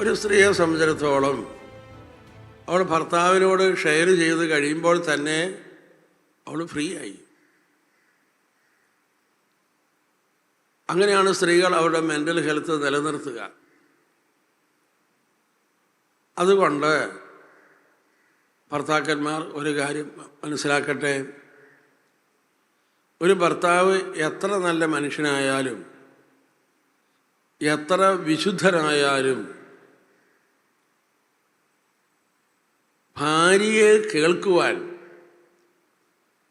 ഒരു സ്ത്രീയെ സംബന്ധിച്ചിടത്തോളം അവൾ ഭർത്താവിനോട് ഷെയർ ചെയ്ത് കഴിയുമ്പോൾ തന്നെ അവൾ ഫ്രീ ആയി. അങ്ങനെയാണ് സ്ത്രീകൾ അവരുടെ മെന്റൽ ഹെൽത്ത് നിലനിർത്തുക. അതുകൊണ്ട് ഭർത്താക്കന്മാർ ഒരു കാര്യം മനസ്സിലാക്കട്ടെ. ഒരു ഭർത്താവ് എത്ര നല്ല മനുഷ്യനായാലും എത്ര വിശുദ്ധനായാലും ഭാര്യയെ കേൾക്കുവാൻ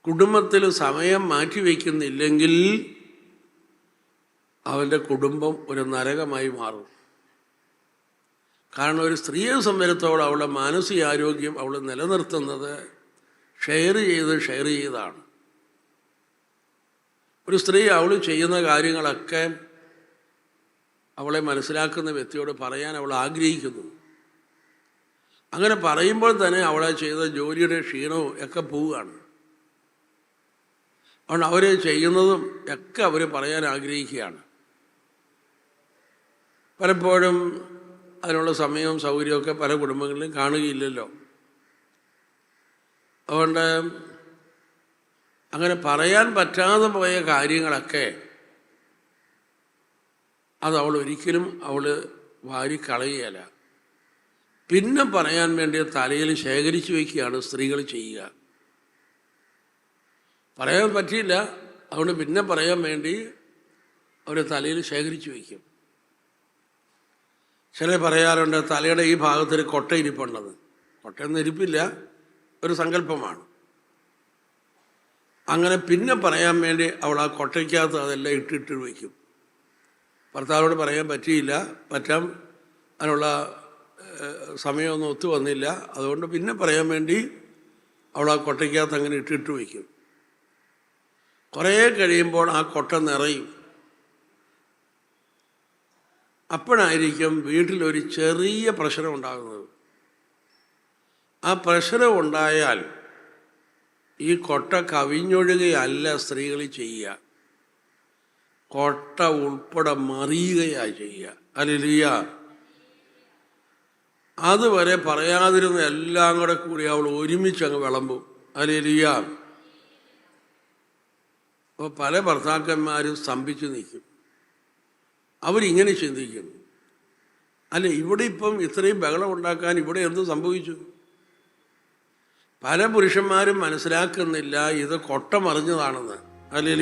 കുടുംബത്തിൽ സമയം മാറ്റിവെക്കുന്നില്ലെങ്കിൽ അവന്റെ കുടുംബം ഒരു നരകമായി മാറും. കാരണം ഒരു സ്ത്രീയെ സംബന്ധിച്ചോളം അവളുടെ മാനസികാരോഗ്യം അവൾ നിലനിർത്തുന്നത് ഷെയർ ചെയ്ത് ഷെയർ ചെയ്താണ്. ഒരു സ്ത്രീ അവൾ ചെയ്യുന്ന കാര്യങ്ങളൊക്കെ അവളെ മനസ്സിലാക്കുന്ന വ്യക്തിയോട് പറയാൻ അവൾ ആഗ്രഹിക്കുന്നു. അങ്ങനെ പറയുമ്പോൾ തന്നെ അവളെ ചെയ്ത ജോലിയുടെ ക്ഷീണവും ഒക്കെ പോവുകയാണ്. അതുകൊണ്ട് അവർ ചെയ്യുന്നതും ഒക്കെ അവർ പറയാൻ ആഗ്രഹിക്കുകയാണ്. പലപ്പോഴും അതിനുള്ള സമയവും സൗകര്യമൊക്കെ പല കുടുംബങ്ങളിലും കാണുകയില്ലല്ലോ. അതുകൊണ്ട് അങ്ങനെ പറയാൻ പറ്റാതെ പോയ കാര്യങ്ങളൊക്കെ അത് അവൾ ഒരിക്കലും അവൾ വാരിക്കളയുകയല്ല. പിന്നെ പറയാൻ വേണ്ടി തലയിൽ ശേഖരിച്ചു വയ്ക്കുകയാണ് സ്ത്രീകൾ ചെയ്യുക. പറയാൻ പറ്റിയില്ല. അതുകൊണ്ട് പിന്നെ പറയാൻ വേണ്ടി അവർ തലയിൽ ശേഖരിച്ചു വയ്ക്കും ചില പറയാറുണ്ട് തലയുടെ ഈ ഭാഗത്തൊരു കൊട്ട ഇരിപ്പുണ്ടെന്ന് കൊട്ടയൊന്നും ഇരിപ്പില്ല. ഒരു സങ്കല്പമാണ്. അങ്ങനെ പിന്നെ പറയാൻ വേണ്ടി അവൾ ആ കൊട്ടയ്ക്കകത്ത് അതെല്ലാം ഇട്ടിട്ട് വയ്ക്കും ഭർത്താവിനോട് പറയാൻ പറ്റിയില്ല. പറ്റാം. അതിനുള്ള സമയമൊന്നും ഒത്തു വന്നില്ല. അതുകൊണ്ട് പിന്നെ പറയാൻ വേണ്ടി അവൾ ആ കൊട്ടയ്ക്കകത്ത് അങ്ങനെ ഇട്ടിട്ട് വയ്ക്കും. കുറേ കഴിയുമ്പോൾ ആ കൊട്ട നിറയും. അപ്പോഴായിരിക്കും വീട്ടിലൊരു ചെറിയ പ്രശ്നം ഉണ്ടാകുന്നത്. ആ പ്രശ്നം ഉണ്ടായാൽ ഈ കൊട്ട കവിഞ്ഞൊഴുകയല്ല സ്ത്രീകൾ ചെയ്യുക. കൊട്ട ഉൾപ്പെടെ മറിയുകയാണ് ചെയ്യുക. അല്ലിയ അതുവരെ പറയാതിരുന്ന എല്ലാം കൂടെ കൂടി അവൾ ഒരുമിച്ച് അങ്ങ് വിളമ്പും. അല്ലിയ അപ്പോൾ പല ഭർത്താക്കന്മാരും സ്തംഭിച്ചു നിൽക്കും. അവരിങ്ങനെ ചിന്തിക്കും അല്ല ഇവിടെ ഇപ്പം ഇത്രയും ബഹളം ഉണ്ടാക്കാൻ ഇവിടെ എന്ത് സംഭവിച്ചു? പല പുരുഷന്മാരും മനസ്സിലാക്കുന്നില്ല ഇത് കൊട്ടമറിഞ്ഞതാണെന്ന്. അല്ലെ